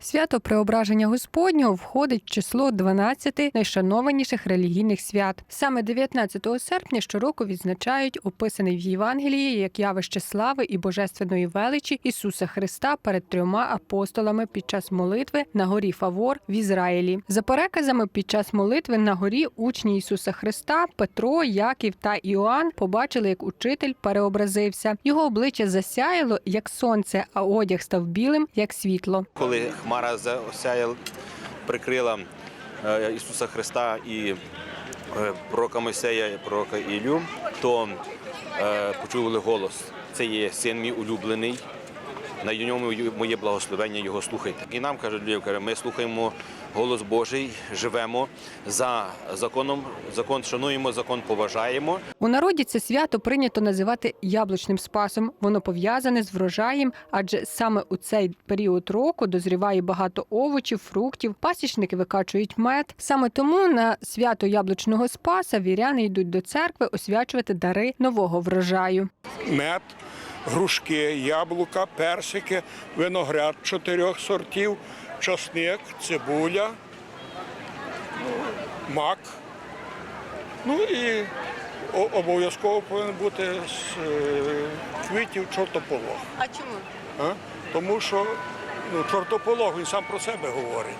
Свято Преображення Господнього входить в число 12 найшанованіших релігійних свят. Саме 19 серпня щороку відзначають описаний в Євангелії як явище слави і божественної величі Ісуса Христа перед трьома апостолами під час молитви на горі Фавор в Ізраїлі. За переказами, під час молитви на горі учні Ісуса Христа Петро, Яків та Іоанн побачили, як учитель переобразився. Його обличчя засяяло як сонце, а одяг став білим як світло. Коли хмара засяяла, прикрила е, Ісуса Христа і е, пророка Мойсея, і пророка Ілю, то е, почули голос. Це є син мій улюблений. На ньому моє благословення, його слухайте. І нам Львів, каже, ми слухаємо голос Божий, живемо за законом, закон шануємо, закон поважаємо. У народі це свято прийнято називати яблучним спасом. Воно пов'язане з врожаєм, адже саме у цей період року дозріває багато овочів, фруктів, пасічники викачують мед. Саме тому на свято яблучного спаса віряни йдуть до церкви освячувати дари нового врожаю. мед, грушки, яблука, персики, виноград чотирьох сортів, часник, цибуля, мак. Ну і обов'язково повинен бути з е, квітів чортополох. А чому? А? Тому що ну, чортополох він сам про себе говорить,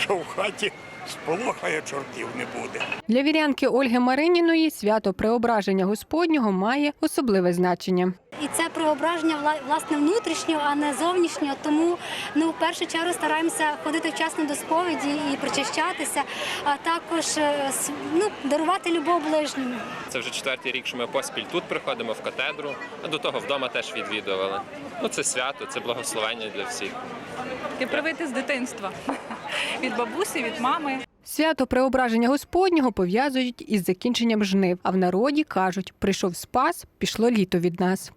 що в хаті сполохає чортів не буде. Для вірянки Ольги Мариніної свято Преображення Господнього має особливе значення. І це преображення власне внутрішнього, а не зовнішнього. Тому ну, в першу чергу стараємося ходити вчасно до сповіді і причащатися, а також е, ну, дарувати любов ближньому. Це вже четвертий рік, що ми поспіль тут приходимо в катедру, а до того вдома теж відвідували. Ну це свято, це благословення для всіх. Ти привити з дитинства від бабусі, від мами. Свято Преображення Господнього пов'язують із закінченням жнив. А в народі кажуть: прийшов спас, пішло літо від нас.